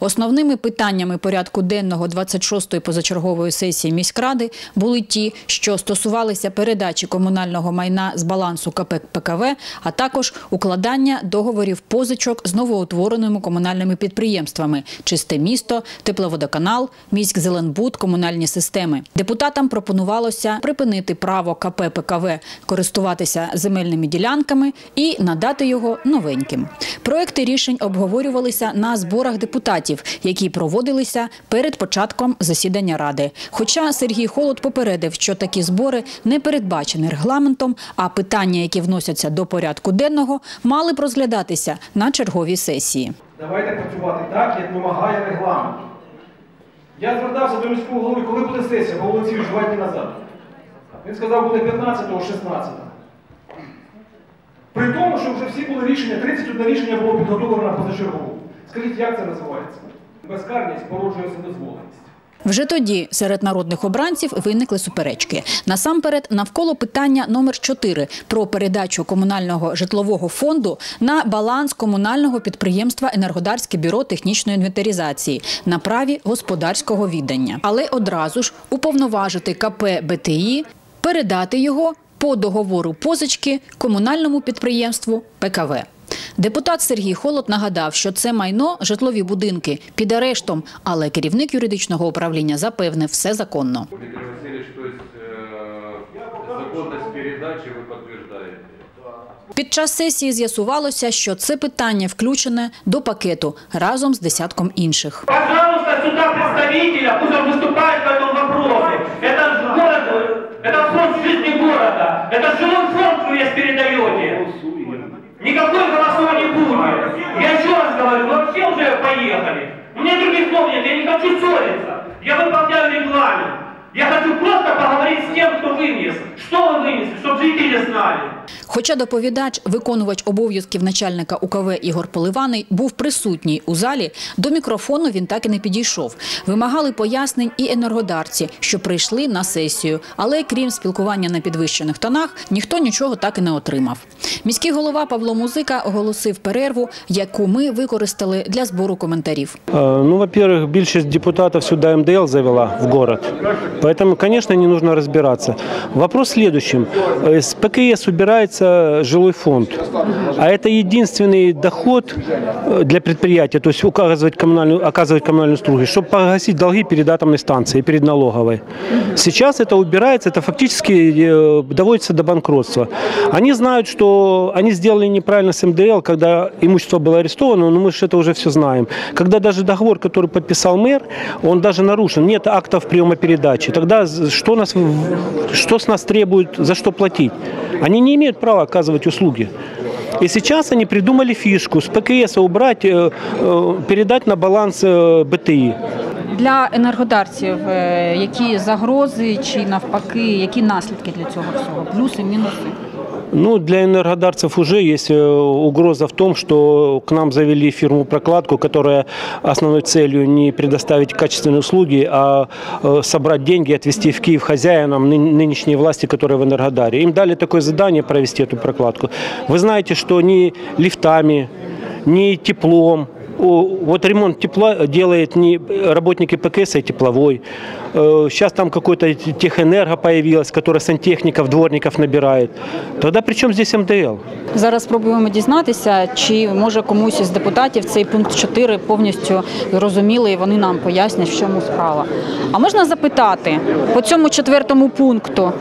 Основними питаннями порядку денного 26-ї позачергової сесії міськради були ті, що стосувалися передачі комунального майна з балансу КП ПКВ, а також укладання договорів позичок з новоутвореними комунальними підприємствами Чисте місто, Тепловодоканал, Міськзеленбуд, комунальні системи. Депутатам пропонувалося припинити право КП ПКВ користуватися земельними ділянками і надати його новеньким. Проекти рішень обговорювалися на зборах депутатів, які проводилися перед початком засідання ради. Хоча Сергій Холод попередив, що такі збори не передбачені регламентом, а питання, які вносяться до порядку денного, мали б розглядатися на черговій сесії. Давайте працювати так, як вимагає регламент. Я звертався до міського голови, коли буде сесія, бо Олексійович два дні назад. Він сказав, буде 15-го, 16 При тому, що вже всі були рішення, 31 рішення було підготовлено на позачергову. Скажіть, як це називається? Безкарність породжує вседозволеність. Вже тоді серед народних обранців виникли суперечки. Насамперед, навколо питання номер 4 про передачу комунального житлового фонду на баланс комунального підприємства Енергодарське бюро технічної інвентаризації на праві господарського віддання, але одразу ж уповноважити КП БТІ передати його по договору позички комунальному підприємству ПКВ. Депутат Сергій Холод нагадав, що це майно житлові будинки під арештом, але керівник юридичного управління запевнив все законно. Дмитрий Васильевич, то есть э, законность передачи вы подтверждаете? Під час сесії з'ясувалося, що це питання включене до пакету разом з десятком інших. Пожалуйста, сюда представителя, пусть он выступает по этому вопросу. Это ж город, это фонд жизни города, это жилой фонд вы здесь говорю, вы вообще уже поехали. У меня других слов нет, я не хочу ссориться. Я выполняю регламент. Я хочу просто поговорить с тем, кто вынес. Что вы вынесли, чтобы жители знали. Хоча доповідач, виконувач обов'язків начальника УКВ Ігор Поливаний був присутній у залі, до мікрофону він так і не підійшов. Вимагали пояснень і енергодарці, що прийшли на сесію. Але крім спілкування на підвищених тонах, ніхто нічого так і не отримав. Міський голова Павло Музика оголосив перерву, яку ми використали для збору коментарів. Э, Ну, во-первых, більшість депутатов сюда МДЛ завела в город. Поэтому, конечно, не нужно разбираться. Вопрос в следующем. Э, С ПКС убирается жилой фонд. А это единственный доход э, для предприятия, то есть указывать коммунальную, оказывать коммунальную услугу, чтобы погасить долги перед атомной станцией, перед налоговой. Сейчас это убирается, это фактически э, доводится до банкротства. Они знают, что они сделали неправильно с МДЛ, когда имущество было арестовано, но мы же это уже все знаем. Когда даже договор, который подписал мэр, он даже нарушен, нет актов приема передачи. Тогда что, нас, что с нас требуют, за что платить? Они не имеют права оказывать услуги. И сейчас они придумали фишку с ПКС убрать, э, э, передать на баланс э, БТИ. Для енергодарців е, які загрози чи навпаки, які наслідки для цього всього? Плюси, мінуси? Ну, для энергодарцев уже есть э, угроза в том, что к нам завели фирму прокладку, которая основной целью не предоставить качественные услуги, а э, собрать деньги отвезти в Киев хозяинам ны- нынешней власти, которая в Энергодаре. Им дали такое задание провести эту прокладку. Вы знаете, что ни лифтами, ни теплом, вот ремонт тепла делает не работники ПКС, а тепловой. Э, Сейчас там какой-то техэнерго появилась, которая сантехников, дворников набирает. Тогда при чем здесь МДЛ? Зараз спробуємо дізнатися, чи може комусь із депутатів цей пункт 4 повністю зрозуміли, і вони нам пояснять, в чому справа. А можна запитати по цьому четвертому пункту,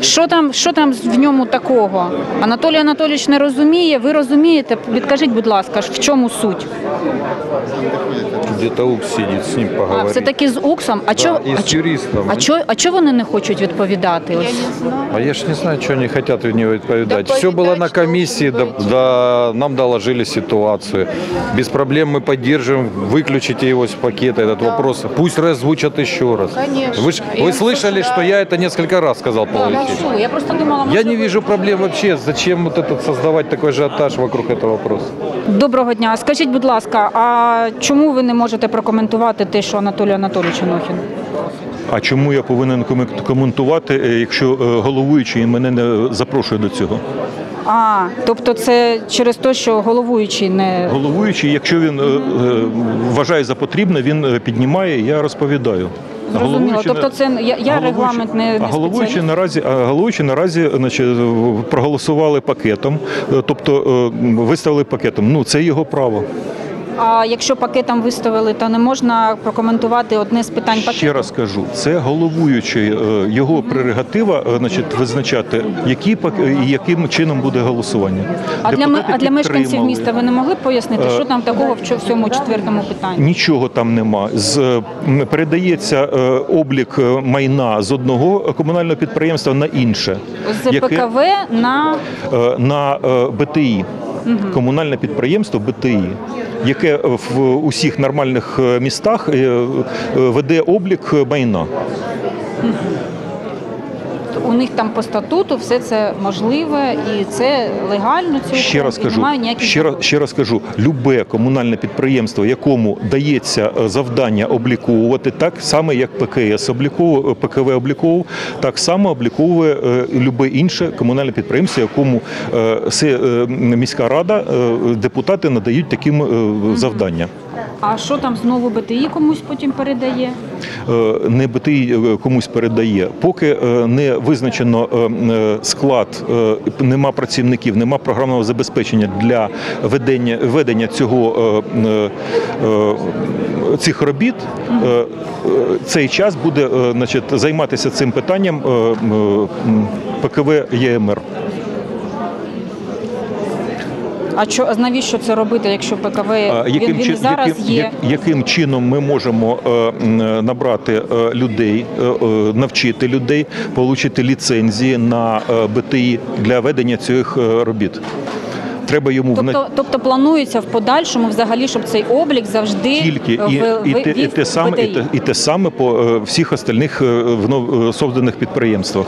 що там, що там в ньому такого? Анатолій Анатолійович не розуміє, ви розумієте? Відкажіть, будь ласка, в чому суть? Где-то Укс сидит, с ним А, поговорить. все таки з Уксом. А Да, чо, и с юристом. а чо, а чо вони не хочуть відповідати? Ось. А я ж не знаю, что они хотят в него отповедать. Все было на комиссии, да, да, нам доложили ситуацию. Без проблем мы поддерживаем, выключите его с пакета, этот вопрос. Пусть раззвучат еще раз. Конечно. Вы, ж- И вы он слышали, что я это несколько раз сказал, Павел Алексеевич? Що? Я просто думала, Я може, не ви- вижу проблем вообще. Зачем вот этот создавать такой ажиотаж вокруг этого вопроса? Доброго дня. Скажіть, будь ласка, а чому ви не можете прокоментувати те, що Анатолій Анатолійович Анохін? А чому я повинен комент- коментувати, е, якщо е, головуючий мене не запрошує до цього? А тобто це через те, що головуючий не Головуючий, якщо він е, вважає за потрібне, він піднімає, я розповідаю. Зрозуміло. Тобто це я, я регламент не, не а головуючий наразі, а головуючий наразі значить, проголосували пакетом, тобто виставили пакетом. Ну це його право. А якщо пакетом виставили, то не можна прокоментувати одне з питань пакету? Ще раз кажу, це головуючий, е, його прерогатива, е, значить, визначати, які пак- і яким чином буде голосування. А для, а для мешканців міста ви не могли б пояснити, Е, що там такого в цьому четвертому питанні? Нічого там нема. З е, передається е, облік е, майна з одного комунального підприємства на інше, З яке, ПКВ на е, на е, БТІ. Комунальне підприємство БТІ, яке в усіх нормальних е, містах е, е, веде облік майна. У них там по статуту все це можливе і це легально. Цього Ще раз кажу, ще раз, ще раз кажу, любе комунальне підприємство, якому дається е, завдання обліковувати, так само як ПКС обліковує, ПКВ обліковував, так само обліковує е, любе інше комунальне підприємство, якому е, се- е, міська рада, е, депутати надають таким е, завдання. А що там знову БТІ комусь потім передає? Е, не БТІ е, комусь передає. Поки е, не визначено е, е, склад, е, нема працівників, нема програмного забезпечення для ведення ведення цього цих робіт. Цей час буде значить, займатися цим питанням ПКВ ЄМР. А що навіщо це робити, якщо ПКВ А він, він чи- зараз яким, є? яким чином ми можемо е, набрати е, людей, е, е, навчити людей, отримати ліцензії на е, БТІ для ведення цих е, робіт? Треба йому вна- Тобто, тобто планується в подальшому взагалі, щоб цей облік завжди тільки і, в- і, в- те, і, те саме, і, те, і те саме по всіх остальних вно- е, созданих підприємствах.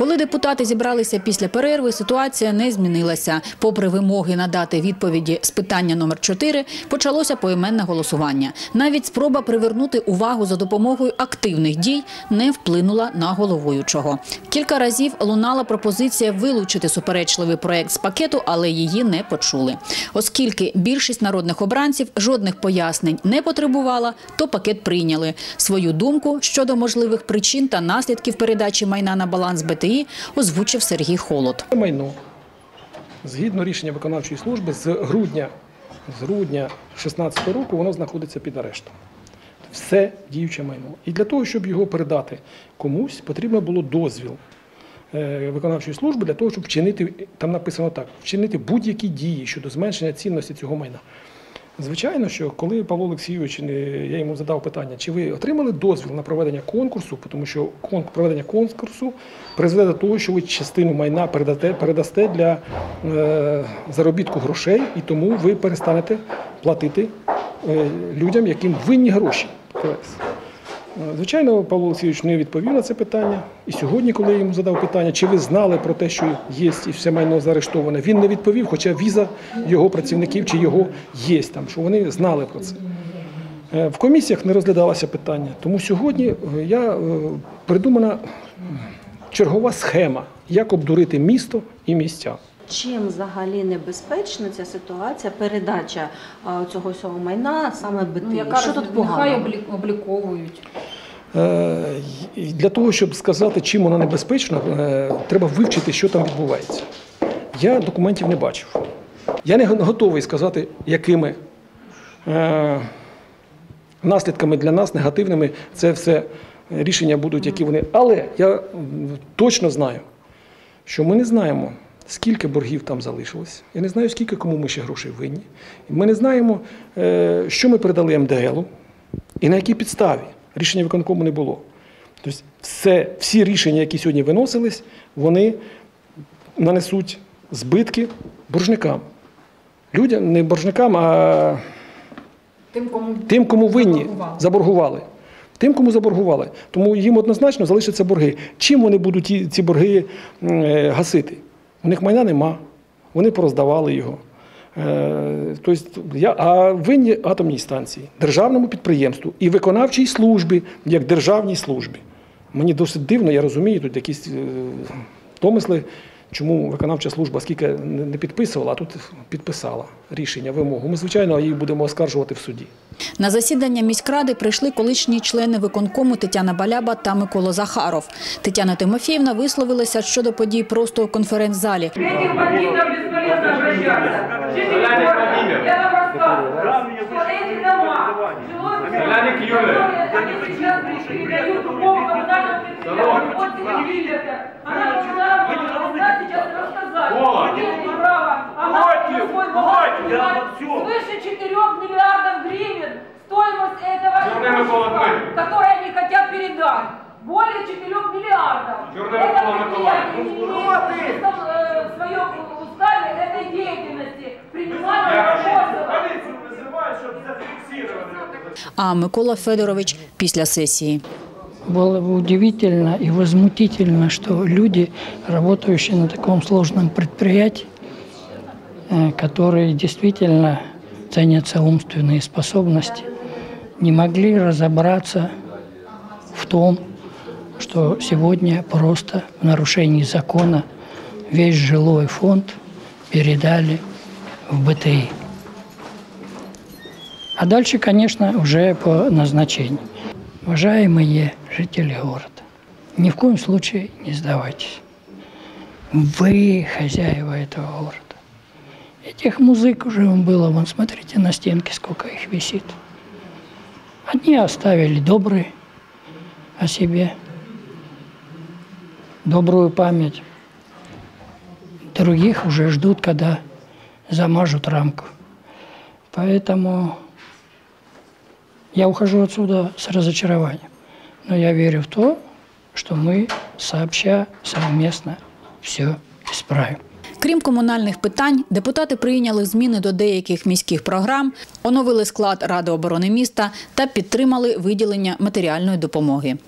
Коли депутати зібралися після перерви, ситуація не змінилася. Попри вимоги надати відповіді з питання номер 4 почалося поіменне голосування. Навіть спроба привернути увагу за допомогою активних дій не вплинула на головуючого. Кілька разів лунала пропозиція вилучити суперечливий проект з пакету, але її не почули. Оскільки більшість народних обранців жодних пояснень не потребувала, то пакет прийняли. Свою думку щодо можливих причин та наслідків передачі майна на баланс БТІ озвучив Сергій Холод. Майно. Згідно рішення виконавчої служби, з грудня, з грудня 2016 року воно знаходиться під арештом. Все діюче майно. І для того, щоб його передати комусь, потрібно було дозвіл е, виконавчої служби для того, щоб вчинити, там написано так, вчинити будь-які дії щодо зменшення цінності цього майна. Звичайно, що коли Павло Олексійович, е, я йому задав питання, чи ви отримали дозвіл на проведення конкурсу, тому що проведення конкурсу призведе до того, що ви частину майна передасте, передасте для е, заробітку грошей, і тому ви перестанете платити е, людям, яким винні гроші. Е, Звичайно, Павло Олексійович не відповів на це питання. І сьогодні, коли я йому задав питання, чи ви знали про те, що є і все майно заарештоване, він не відповів, хоча віза його працівників чи його є там, що вони знали про це. Е, В комісіях не розглядалося питання. Тому сьогодні е, я придумана чергова схема, як обдурити місто і місця. Чим взагалі небезпечна ця ситуація, передача а, цього всього майна саме БТІ? Ну, що тут погано? обліковують. Е, Для того, щоб сказати, чим вона небезпечна, е, треба вивчити, що там відбувається. Я документів не бачив. Я не готовий сказати, якими е, наслідками для нас негативними це все рішення будуть, які вони. Але я точно знаю, що ми не знаємо, скільки боргів там залишилось. Я не знаю, скільки кому ми ще грошей винні. Ми не знаємо, що ми передали МДЛу і на якій підставі. Рішення виконкому не було. Тобто все, всі рішення, які сьогодні виносились, вони нанесуть збитки боржникам. Людям, не боржникам, а Тим, кому тим, кому винні Заборгували. заборгували. Тим, кому заборгували. Тому їм однозначно залишаться борги. Чим вони будуть ці борги е, гасити? У них майна нема, вони пороздавали його. Е, Тобто, я, а винні атомній станції, державному підприємству і виконавчій службі, як державній службі. Мені досить дивно, я розумію, тут якісь е, домисли чому виконавча служба скільки не не підписувала, а тут підписала рішення, вимогу. Ми, звичайно, її будемо оскаржувати в суді. На засідання міськради прийшли колишні члени виконкому Тетяна Баляба та Микола Захаров. Тетяна Тимофіївна висловилася щодо подій просто у конференц-залі. полезно обращаться. Жители города, я на вас Смотрите дома, животные, которые они сейчас передают другому коммунальному предприятию. Вот телевизия-то. Она должна вам сейчас рассказать. Вот. Имеете право. Она свыше 4 миллиардов гривен. Стоимость этого, который они хотят передать Более 4 миллиардов. Черная Это Микола предприятие Николаевна. не имеет э, в своем уставе этой деятельности принимать Я отзывы. А Микола Федорович після сесії. Было бы удивительно и возмутительно, что люди, работающие на таком сложном предприятии, э, которые действительно ценятся умственные способности, не могли разобраться в том, что сегодня просто в нарушении закона весь жилой фонд передали в БТИ. А дальше, конечно, уже по назначению. Уважаемые жители города, ни в коем случае не сдавайтесь. Вы хозяева этого города. Этих музык уже было, вон, смотрите на стенке, сколько их висит. Одни оставили добрые о себе, добрую память. Других уже ждут, когда замажут рамку. Поэтому я ухожу отсюда с разочарованием. Но я верю в то, что мы сообща, совместно все исправим. Крім комунальних питань, депутати прийняли зміни до деяких міських програм, оновили склад Ради оборони міста та підтримали виділення матеріальної допомоги.